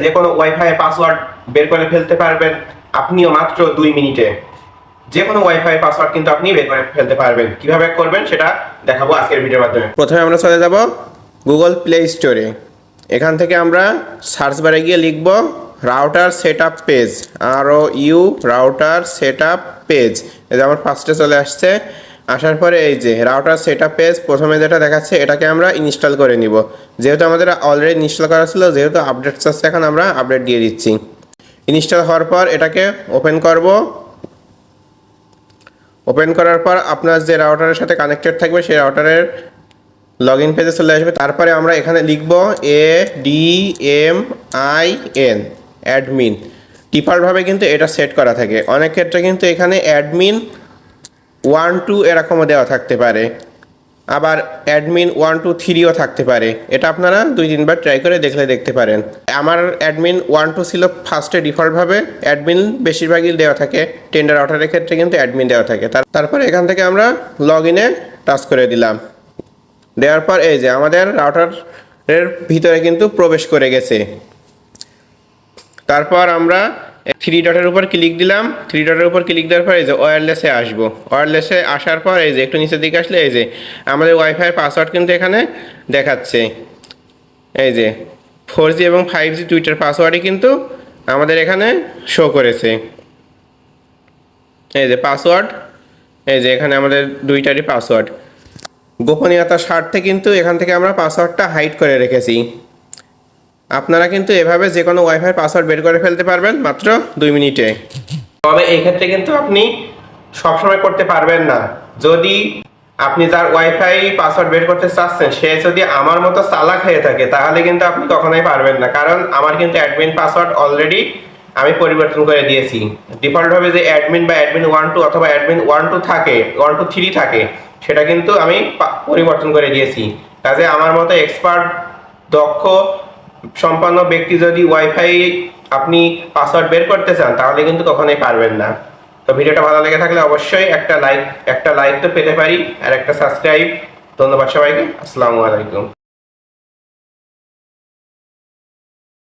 যে কোনো wifi password বের করে ফেলতে পারবেন। আপনিও মাত্র দুই মিনিটে। যে কোনো ওয়াইফাই পাসওয়ার্ড কিন্তু আপনি বের করে ফেলতে পারবেন। কীভাবে করবেন সেটা দেখাবো আজকের ভিডিওর মাধ্যমে। প্রথমে আমরা চলে যাব গুগল প্লে স্টোরে এখান থেকে আমরা সার্চ বারে গিয়ে লিখব রাউটার সেট আপ পেজ আর ও ইউ রাউটার সেট আপ পেজ যে আমার ফার্স্টে চলে আসছে। আসার পরে এই যে রাউটার সেট আপ পেজ প্রথমে যেটা দেখাচ্ছে, এটাকে আমরা ইনস্টল করে নিব। যেহেতু আমাদের অলরেডি ইনস্টল করা ছিল, যেহেতু আপডেট চাচ্ছে, এখন আমরা আপডেট দিয়ে দিচ্ছি। ইনস্টল হওয়ার পর এটাকে ওপেন করব। ওপেন করার পর আপনার যে রাউটারের সাথে কানেক্টেড থাকবে, সেই রাউটারের লগ ইন পেজে চলে আসবে। তারপরে আমরা এখানে লিখব A D M I N admin ডিফল্টভাবে কিন্তু এটা সেট করা থাকে। অনেক ক্ষেত্রে কিন্তু এখানে অ্যাডমিন ওয়ান টু এরকমও দেওয়া থাকতে পারে। আবার অ্যাডমিন ওয়ান টু থ্রিও থাকতে পারে। এটা আপনারা দুই তিনবার ট্রাই করে দেখলে দেখতে পারেন। আমার অ্যাডমিন ওয়ান টু ছিল ফার্স্টে ডিফল্টভাবে অ্যাডমিন বেশিরভাগই দেওয়া থাকে। টেন্ডার আউটারের ক্ষেত্রে কিন্তু অ্যাডমিন দেওয়া থাকে। তার- তারপরে এখান থেকে আমরা লগ ইনে টাচ করে দিলাম। দেওয়ার পর এই যে আমাদের রাউটারের ভিতরে কিন্তু প্রবেশ করে গেছে। তারপর আমরা থ্রি ডটের উপর ক্লিক দিলাম। থ্রি ডটের উপর ক্লিক দেওয়ার পর এই যে ওয়্যারলেসে আসব। ওয়্যারলেসে আসার পর এই যে একটু নিচের দিকে আসলে এই যে আমাদের ওয়াইফাইয়ের পাসওয়ার্ড কিন্তু এখানে দেখাচ্ছে। এই যে ফোর জি এবং ফাইভ জি টুইটার পাসওয়ার্ডই কিন্তু আমাদের এখানে শো করেছে। এই যে পাসওয়ার্ড এই যে এখানে আমাদের দুইটারই পাসওয়ার্ড গোপনীয়তার স্বার্থে কিন্তু এখান থেকে আমরা পাসওয়ার্ডটা হাইড করে রেখেছি। আপনারা কিন্তু এভাবে যে কোনো ওয়াইফাই পাসওয়ার্ড বের করে ফেলতে পারবেন মাত্র দুই মিনিটে। তবে এই ক্ষেত্রে কিন্তু আপনি সবসময় করতে পারবেন না। যদি আপনি যার ওয়াইফাই পাসওয়ার্ড বের করতে চাচ্ছেন, সে যদি আমার মতো চালাক হয়ে থাকে, তাহলে কিন্তু আপনি কখনোই পারবেন না। কারণ আমার কিন্তু অ্যাডমিন পাসওয়ার্ড অলরেডি আমি পরিবর্তন করে দিয়েছি। ডিফল্টভাবে যে অ্যাডমিন বা অ্যাডমিন ওয়ান টু অথবা অ্যাডমিন ওয়ান টু থাকে ওয়ান টু থ্রি থাকে, সেটা কিন্তু আমি পরিবর্তন করে দিয়েছি। কাজে আমার মতো এক্সপার্ট দক্ষ সম্পন্ন ব্যক্তি যদি ওয়াইফাই আপনি পাসওয়ার্ড বের করতে চান, তাহলে কিন্তু কখনোই পারবেন না। তো ভিডিওটা ভালো লেগে থাকলে অবশ্যই একটা লাইক একটা লাইক তো পেতে পারি, আর একটা সাবস্ক্রাইব ধন্যবাদ সবাইকে। আসসালামু আলাইকুম।